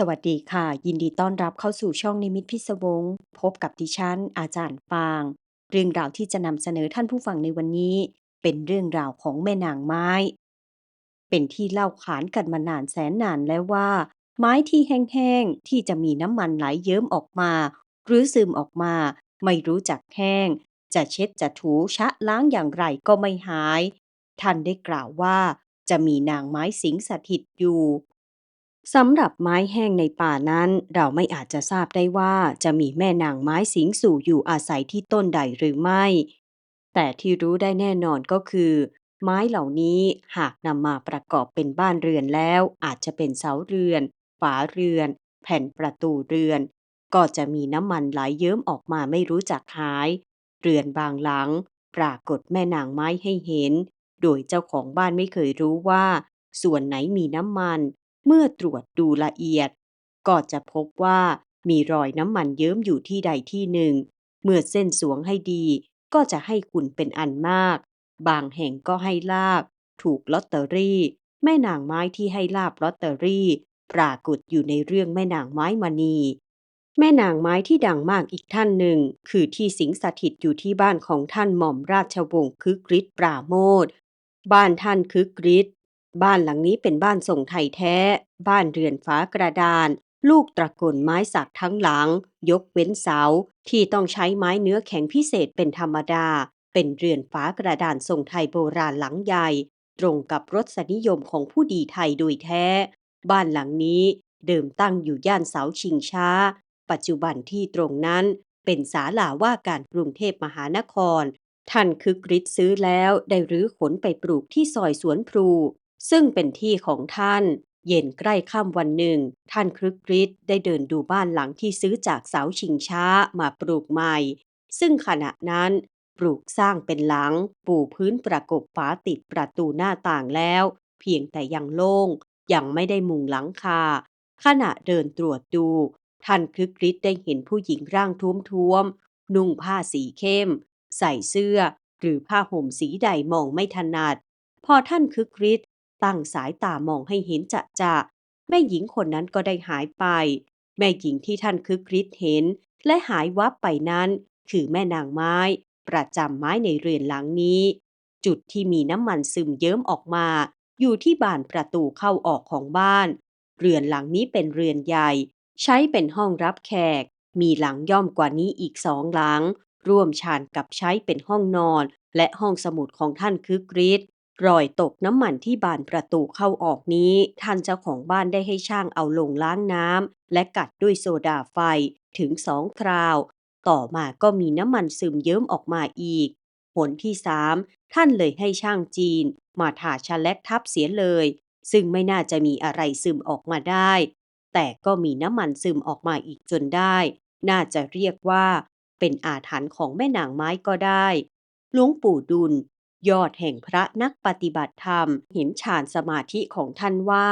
สวัสดีค่ะ ยินดีต้อนรับเข้าสู่ช่องนิมิตพิศวง พบกับดิฉัน อาจารย์ฟาง เรื่องราวที่จะนำเสนอท่านผู้ฟังในวันนี้ เป็นเรื่องราวของแม่นางไม้ เป็นที่เล่าขานกันมานานแสนนานแล้วว่า ไม้ที่แห้งๆ ที่จะมีน้ำมันไหลเยิ้มออกมา หรือซึมออกมา ไม่รู้จักแห้ง จะเช็ดจะถูชะล้างอย่างไรก็ไม่หาย ท่านได้กล่าวว่า จะมีนางไม้สิงสถิตอยู่ สำหรับไม้แห้งในป่านั้น เราไม่อาจจะทราบได้ว่าจะมีแม่นางไม้สิงสู่อยู่อาศัยที่ต้นใดหรือไม่ แต่ที่รู้ได้แน่นอนก็คือ ไม้เหล่านี้หากนำมาประกอบเป็นบ้านเรือนแล้ว อาจจะเป็นเสาเรือน ฝาเรือน แผ่นประตูเรือน ก็จะมีน้ำมันไหลเยิ้มออกมาไม่รู้จักหาย เรือนบางหลัง ปรากฏแม่นางไม้ให้เห็น โดยเจ้าของบ้านไม่เคยรู้ว่า ส่วนไหนมีน้ำมัน เมื่อตรวจดูละเอียด ก็จะพบว่ามีรอยน้ำมันเยิ้มอยู่ที่ใดที่หนึ่ง เมื่อเส้นสวงให้ดีก็จะให้คุณเป็นอันมาก บางแห่งก็ให้ลาบ ถูกลอตเตอรี่ แม่นางไม้ที่ให้ลาบลอตเตอรี่ ปรากฏอยู่ในเรื่องแม่นางไม้มณีแม่นางไม้ที่ดังมากอีกท่านหนึ่ง คือที่สิงสถิตอยู่ที่บ้านของท่านหม่อมราชวงศ์คึกฤทธิ์ปราโมทบ้านท่านคึกฤทธิ์ บ้านหลังนี้เป็นบ้านทรงไทยแท้ บ้านเรือนฟ้ากระดาน ลูกตระกูลไม้สักทั้งหลัง ยกเว้นเสา ที่ต้องใช้ไม้เนื้อแข็งพิเศษเป็นธรรมดา เป็นเรือนฟ้ากระดานทรงไทยโบราณหลังใหญ่ ตรงกับรสนิยมของผู้ดีไทยโดยแท้ บ้านหลังนี้เดิมตั้งอยู่ย่านเสาชิงช้า ปัจจุบันที่ตรงนั้นเป็นศาลาว่าการกรุงเทพมหานคร ท่านคึกฤทธิ์ซื้อแล้วได้รื้อขนไปปลูกที่ซอยสวนพลู ซึ่งเป็นที่ของท่าน เย็นใกล้ค่ำวันหนึ่ง ท่านคึกฤทธิ์ได้เดินดูบ้านหลังที่ซื้อจากเสาชิงช้ามาปลูกใหม่ ซึ่งขณะนั้นปลูกสร้างเป็นหลัง ปูพื้นประกบฝาติดประตูหน้าต่างแล้ว เพียงแต่ยังโล่ง ยังไม่ได้มุงหลังคา ขณะเดินตรวจดู ท่านคึกฤทธิ์ได้เห็นผู้หญิงร่างท้วมๆ นุ่งผ้าสีเข้ม ใส่เสื้อ หรือผ้าห่มสีใดมองไม่ถนัด พอท่านคึกฤทธิ์ ตั้งสายตามองให้เห็นจะจะแม่หญิงคนนั้นก็ได้หายไป แม่หญิงที่ท่านคึกฤทธิ์เห็น และหายวับไปนั้น คือแม่นางไม้ ประจำไม้ในเรือนหลังนี้ จุดที่มีน้ำมันซึมเยิ้มออกมา อยู่ที่บานประตูเข้าออกของบ้าน เรือนหลังนี้เป็นเรือนใหญ่ ใช้เป็นห้องรับแขก มีหลังย่อมกว่านี้อีกสองหลัง ร่วมชานกับใช้เป็นห้องนอน และห้องสมุดของท่านคึกฤทธิ์ รอยตกน้ำมันที่บานประตูเข้าออกนี้ ท่านเจ้าของบ้านได้ให้ช่างเอาลงล้างน้ำและกัดด้วยโซดาไฟถึงสองคราว ต่อมาก็มีน้ำมันซึมเยิ้มออกมาอีก ผลที่สามท่านเลยให้ช่างจีน มาถาชะแลกทับเสียเลย ซึ่งไม่น่าจะมีอะไรซึมออกมาได้ แต่ก็มีน้ำมันซึมออกมาอีกจนได้ น่าจะเรียกว่า เป็นอาถรรพ์ของแม่นางไม้ก็ได้หลวงปู่ดุล ยอดแห่งพระนักปฏิบัติธรรม เห็นฌานสมาธิของท่านว่า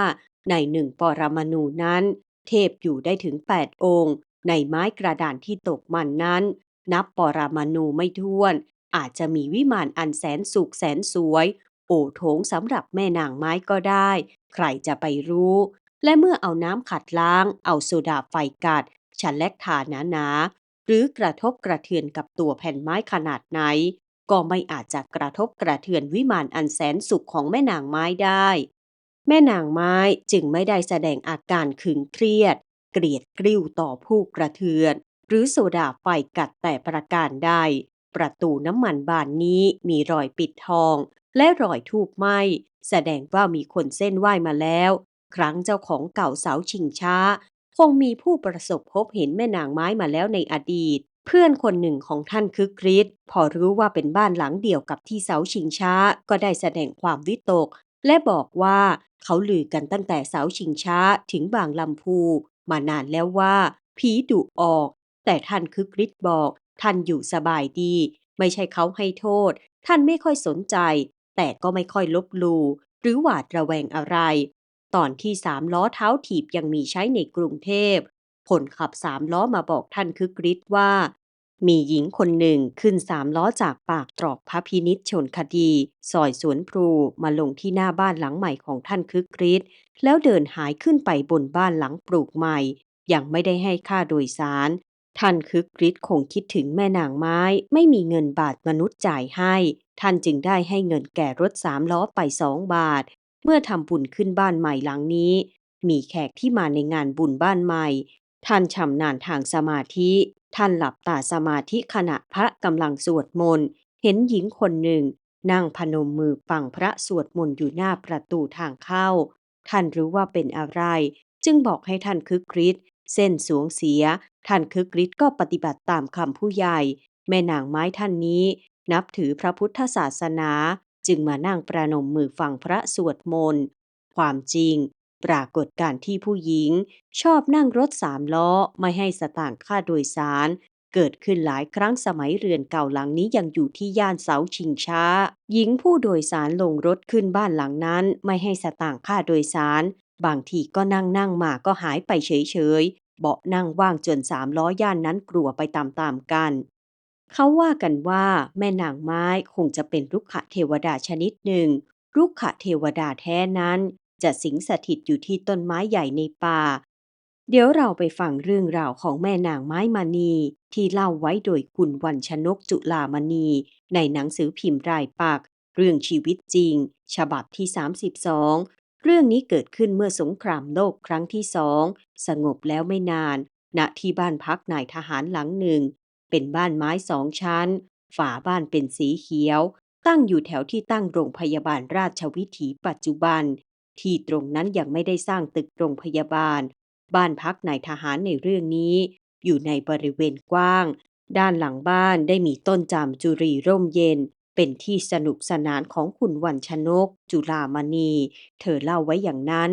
ในหนึ่งปรมาณูนั้น เทพอยู่ได้ถึง 8 องค์ ในไม้กระดานที่ตกมันนั้น นับปรมาณูไม่ถ้วน อาจจะมีวิมานอันแสนสุขแสนสวย โอโถงสำหรับแม่นางไม้ก็ได้ ใครจะไปรู้ และเมื่อเอาน้ำขัดล้าง เอาโซดาไฟกัดฉันแลกทาหนาๆหรือกระทบกระเทือนกับตัวแผ่นไม้ขนาดไหน ก็ไม่อาจจะกระทบกระเทือนวิมานอันแสนสุขของแม่นางไม้ได้ แม่นางไม้จึงไม่ได้แสดงอาการขึงเครียด เกลียดกริ้วต่อผู้กระเทือน หรือโซดาไฟกัดแต่ประการใด ประตูน้ำมันบานนี้มีรอยปิดทอง และรอยทูบไหม้แสดงว่ามีคนเส้นไหว้มาแล้ว ครั้งเจ้าของเก่าเสาชิงช้า คงมีผู้ประสบพบเห็นแม่นางไม้มาแล้วในอดีต เพื่อนคนหนึ่งของท่านคึกฤทธิ์พอรู้ว่าเป็นบ้านหลังเดียวกับที่เสาชิงช้า ก็ได้แสดงความวิตก และบอกว่าเขาลือกันตั้งแต่เสาชิงช้าถึงบางลำพู มานานแล้วว่าผีดุออก แต่ท่านคึกฤทธิ์บอก ท่านอยู่สบายดี ไม่ใช่เขาให้โทษ ท่านไม่ค่อยสนใจ แต่ก็ไม่ค่อยลบลูหรือหวาดระแวงอะไร ตอนที่สามล้อเท้าถีบยังมีใช้ในกรุงเทพ คนขับสามล้อมาบอกท่านคึกฤทธิ์ว่า มีหญิงคนหนึ่งขึ้นสามล้อจากปากตรอกพระพินิจชนคดีซอยสวนพลูมาลงที่หน้าบ้านหลังใหม่ของท่านคึกฤทธิ์แล้วเดินหายขึ้นไปบนบ้านหลังปลูกใหม่ ยังไม่ได้ให้ค่าโดยสาร ท่านคึกฤทธิ์คงคิดถึงแม่นางไม้ ไม่มีเงินบาทมนุษย์จ่ายให้ ท่านจึงได้ให้เงินแก่รถสามล้อไปสองบาท เมื่อทำบุญขึ้นบ้านใหม่หลังนี้ มีแขกที่มาในงานบุญบ้านใหม่ ท่านชำนาญทางสมาธิ ท่านหลับตาสมาธิขณะพระกำลังสวดมนต์ เห็นหญิงคนหนึ่ง นั่งพนมมือฟังพระสวดมนต์อยู่หน้าประตูทางเข้า ท่านรู้ว่าเป็นอะไร จึงบอกให้ท่านคึกฤทธิ์เส้นสวงเสีย ท่านคึกฤทธิ์ก็ปฏิบัติตามคำผู้ใหญ่ แม่นางไม้ท่านนี้ นับถือพระพุทธศาสนา จึงมานั่งประนมมือฟังพระสวดมนต์ ความจริง ปรากฏการที่ผู้หญิง ชอบนั่งรถสามล้อไม่ให้สตางค์ค่าโดยสาร เกิดขึ้นหลายครั้งสมัยเรือนเก่าหลังนี้ยังอยู่ที่ย่านเสาชิงช้า หญิงผู้โดยสารลงรถขึ้นบ้านหลังนั้น ไม่ให้สตางค์ค่าโดยสาร บางทีก็นั่งนั่งมาก็หายไปเฉยๆเบาะนั่งว่างจนสามล้อย่านนั้นกลัวไปตามๆกันเขาว่ากันว่าแม่นางไม้คงจะเป็นรุกขะเทวดาชนิดหนึ่งรุกขะเทวดาแท้นั้น จะสิงสถิตอยู่ที่ต้นไม้ใหญ่ในป่า เดี๋ยวเราไปฟังเรื่องราวของแม่นางไม้มณีที่เล่าไว้โดยคุณวันชนกจุลามณี ในหนังสือพิมพ์รายปัก เรื่องชีวิตจริง ฉบับที่ 32 เรื่องนี้เกิดขึ้นเมื่อสงครามโลกครั้งที่สองสงบแล้วไม่นาน ณที่บ้านพักนายทหารหลังหนึ่ง เป็นบ้านไม้สองชั้น ฝาบ้านเป็นสีเขียวตั้งอยู่แถวที่ตั้งโรงพยาบาลราชวิถีปัจจุบัน ที่ตรงนั้นยังไม่ได้สร้างตึกโรงพยาบาล บ้านพักนายทหารในเรื่องนี้ อยู่ในบริเวณกว้าง ด้านหลังบ้านได้มีต้นจามจุรีร่มเย็น เป็นที่สนุกสนานของคุณวันชนก จุลามณี เธอเล่าไว้อย่างนั้น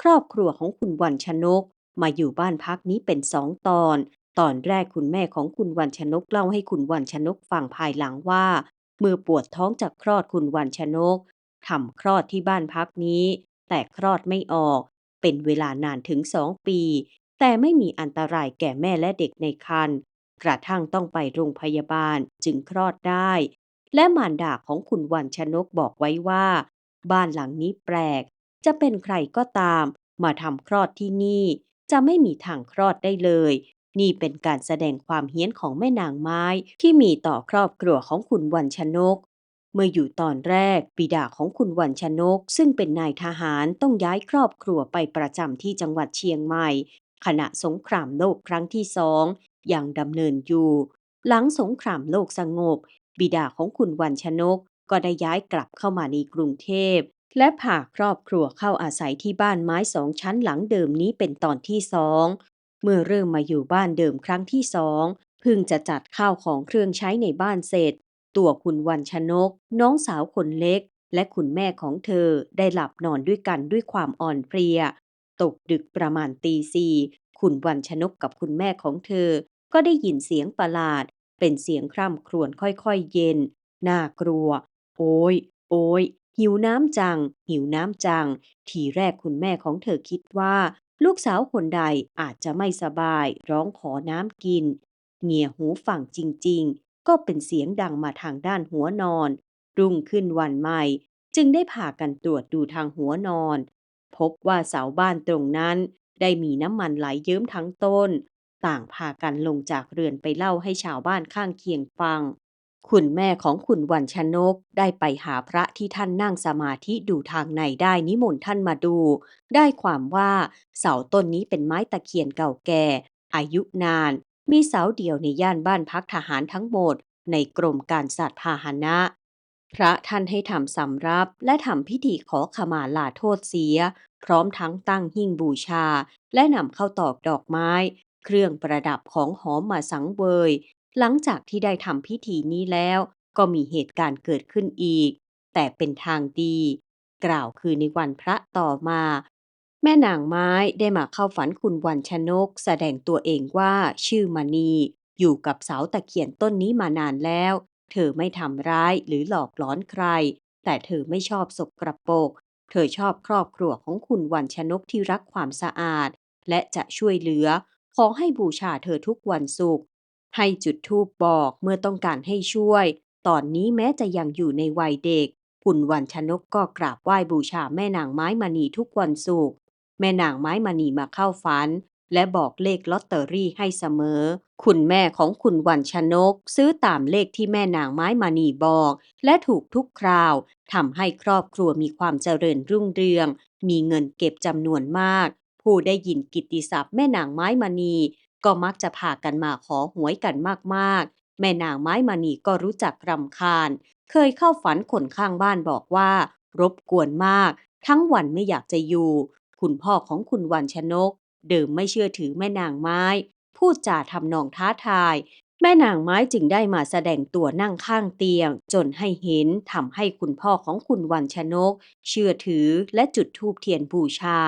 ครอบครัวของคุณวันชนก มาอยู่บ้านพักนี้เป็นสองตอน ตอนแรกคุณแม่ของคุณวันชนกเล่าให้คุณวันชนกฟังภายหลังว่า เมื่อปวดท้องจากคลอดคุณวันชนกทำคลอดที่บ้านพักนี้ แต่คลอดไม่ออก เป็นเวลานานถึงสองปี แต่ไม่มีอันตรายแก่แม่และเด็กในครรภ์กระทั่งต้องไปโรงพยาบาลจึงคลอดได้ และมารดาของคุณวันชนกบอกไว้ว่า บ้านหลังนี้แปลก จะเป็นใครก็ตาม มาทำคลอดที่นี่ จะไม่มีทางคลอดได้เลย นี่เป็นการแสดงความเฮี้ยนของแม่นางไม้ที่มีต่อครอบครัวของคุณวันชนก เมื่ออยู่ตอนแรกบิดาของคุณวันชนก ซึ่งเป็นนายทหารต้องย้ายครอบครัวไปประจำที่จังหวัดเชียงใหม่ ขณะสงครามโลกครั้งที่สองยังดำเนินอยู่ หลังสงครามโลกสงบ บิดาของคุณวันชนก ก็ได้ย้ายกลับเข้ามาในกรุงเทพ และพาครอบครัวเข้าอาศัยที่บ้านไม้สองชั้นหลังเดิมนี้เป็นตอนที่สองเมื่อเริ่มมาอยู่บ้านเดิมครั้งที่สองเพิ่งจะจัดข้าวของเครื่องใช้ในบ้านเสร็จ ตัวคุณวันชนก น้องสาวคนเล็ก และคุณแม่ของเธอได้หลับนอนด้วยกันด้วยความอ่อนเพลีย ตกดึกประมาณตีสี่คุณวันชนกกับคุณแม่ของเธอ ก็ได้ยินเสียงประหลาด เป็นเสียงคร่ำครวญค่อยๆเย็น น่ากลัว โอ้ย โอ้ย หิวน้ำจัง หิวน้ำจัง ทีแรกคุณแม่ของเธอคิดว่า ลูกสาวคนใดอาจจะไม่สบาย ร้องขอน้ำกิน เงี่ยหูฟังจริง ก็เป็นเสียงดังมาทางด้านหัวนอน รุ่งขึ้นวันใหม่ จึงได้พากันตรวจดูทางหัวนอน พบว่าเสาบ้านตรงนั้น ได้มีน้ำมันไหลเยิ้มทั้งต้น ต่างพากันลงจากเรือนไปเล่าให้ชาวบ้านข้างเคียงฟัง คุณแม่ของคุณวันชนกได้ไปหาพระที่ท่านนั่งสมาธิดูทางในได้นิมนต์ท่านมาดู ได้ความว่าเสาต้นนี้เป็นไม้ตะเคียนเก่าแก่ อายุนาน มีเสาเดียวในย่านบ้านพักทหารทั้งหมด ในกรมการสัตว์พาหนะ พระท่านให้ทำสำรับและทำพิธีขอขมาลาโทษเสีย พร้อมทั้งตั้งหิ้งบูชา และนำเข้าตอกดอกไม้ เครื่องประดับของหอมมาสังเวย หลังจากที่ได้ทำพิธีนี้แล้ว ก็มีเหตุการณ์เกิดขึ้นอีก แต่เป็นทางดี กล่าวคือในวันพระต่อมา แม่นางไม้ได้มาเข้าฝันคุณวันชนก แสดงตัวเองว่าชื่อมณีอยู่กับเสาตะเคียนต้นนี้มานานแล้ว เธอไม่ทำร้ายหรือหลอกหลอนใคร แต่เธอไม่ชอบสกรปรกเธอชอบครอบครัวของคุณวันชนกที่รักความสะอาด และจะช่วยเหลือ ขอให้บูชาเธอทุกวันศุกร์ให้จุดธูปบอกเมื่อต้องการให้ช่วย ตอนนี้แม้จะยังอยู่ในวัยเด็ก คุณวรรณชนกก็กราบไหว้บูชาแม่นางไม้มณีทุกวันศุกร์ แม่นางไม้มณีมาเข้าฝัน และบอกเลขลอตเตอรี่ให้เสมอ คุณแม่ของคุณวรรณชนก ซื้อตามเลขที่แม่นางไม้มณีบอก และถูกทุกคราวทำให้ครอบครัวมีความเจริญรุ่งเรือง มีเงินเก็บจำนวนมาก ผู้ได้ยินกิตติศัพท์แม่นางไม้มณี ก็มักจะพากันมาขอหวยกันมากๆ แม่นางไม้มณีก็รู้จักรำคาญ เคยเข้าฝันคนข้างบ้านบอกว่า รบกวนมาก ทั้งวันไม่อยากจะอยู่ คุณพ่อของคุณวรรณชนก เดิมไม่เชื่อถือแม่นางไม้ พูดจาทำนองท้าทาย แม่นางไม้จึงได้มาแสดงตัวนั่งข้างเตียง จนให้เห็นทำให้คุณพ่อของคุณวรรณชนก เชื่อถือและจุดธูปเทียนบูชา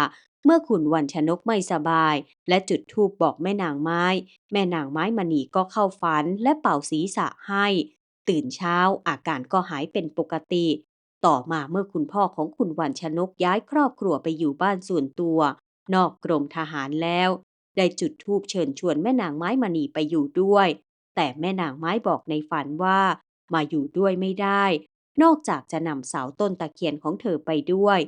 เมื่อคุณวรรณชนกไม่สบาย และจุดธูปบอกแม่นางไม้ แม่นางไม้มณีก็เข้าฝันและเป่าศีรษะให้ ตื่นเช้าอาการก็หายเป็นปกติ ต่อมาเมื่อคุณพ่อของคุณวรรณชนกย้ายครอบครัวไปอยู่บ้านส่วนตัว นอกกรมทหารแล้ว ได้จุดธูปเชิญชวนแม่นางไม้มณีไปอยู่ด้วย แต่แม่นางไม้บอกในฝันว่า มาอยู่ด้วยไม่ได้ นอกจากจะนำเสาต้นตะเคียนของเธอไปด้วย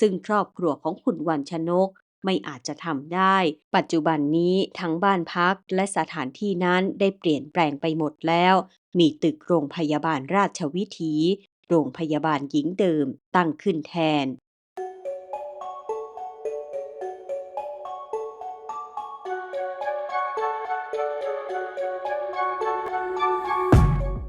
ซึ่งครอบครัวของคุณวรรณชนกไม่อาจจะทำได้ ปัจจุบันนี้ทั้งบ้านพักและสถานที่นั้นได้เปลี่ยนแปลงไปหมดแล้ว มีตึกโรงพยาบาลราชวิถี โรงพยาบาลหญิงเดิมตั้งขึ้นแทน